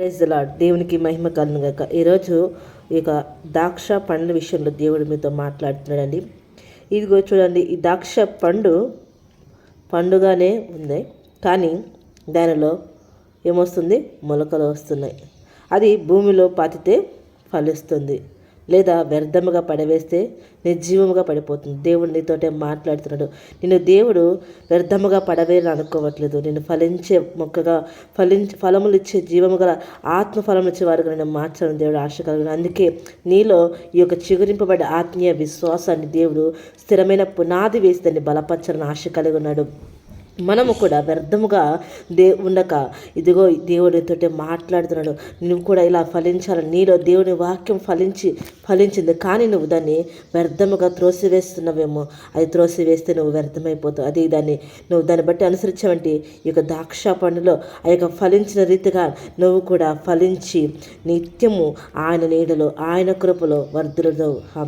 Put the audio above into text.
Praise దేవునికి మహిమ కలను గాక. ఈరోజు ఈ యొక్క ద్రాక్ష పండ్ల విషయంలో దేవుడు మీతో మాట్లాడుతున్నాడండి. ఇదిగో చూడండి ఈ ద్రాక్ష పండు పండుగానే ఉంది. కానీ దానిలో ఏమొస్తుంది? మొలకలు వస్తున్నాయి. అది భూమిలో పాతితే ఫలిస్తుంది. లేదా వ్యర్థముగా పడవేస్తే నిర్జీవముగా పడిపోతుంది. దేవుడు నీతోటే మాట్లాడుతున్నాడు. నిన్ను దేవుడు వ్యర్థముగా పడవేయని అనుకోవట్లేదు. నేను ఫలించే మొక్కగా ఫలించే ఫలములు ఇచ్చే జీవము గల ఆత్మఫలములు ఇచ్చే వారికి నేను మార్చాలని దేవుడు ఆశ కలిగిన అందుకే నీలో ఈ యొక్క చిగురింపబడ్డ ఆత్మీయ విశ్వాసాన్ని దేవుడు స్థిరమైన పునాది వేసి దాన్ని బలపరచాలని ఆశ కలిగి ఉన్నాడు. మనము కూడా వ్యర్థముగా దే ఉండక. ఇదిగో దేవుడితో మాట్లాడుతున్నాడు. నువ్వు కూడా ఇలా ఫలించాలని నీలో దేవుని వాక్యం ఫలించి ఫలించింది. కానీ నువ్వు దాన్ని వ్యర్థముగా త్రోసివేస్తున్నావేమో. అది త్రోసివేస్తే నువ్వు వ్యర్థమైపోతావు. అది దాన్ని నువ్వు దాన్ని బట్టి అనుసరించావంటే ఈ యొక్క ద్రాక్ష పండులో ఆ యొక్క ఫలించిన రీతిగా నువ్వు కూడా ఫలించి నిత్యము ఆయన నీడలో ఆయన కృపలో వర్ధులతో ఆ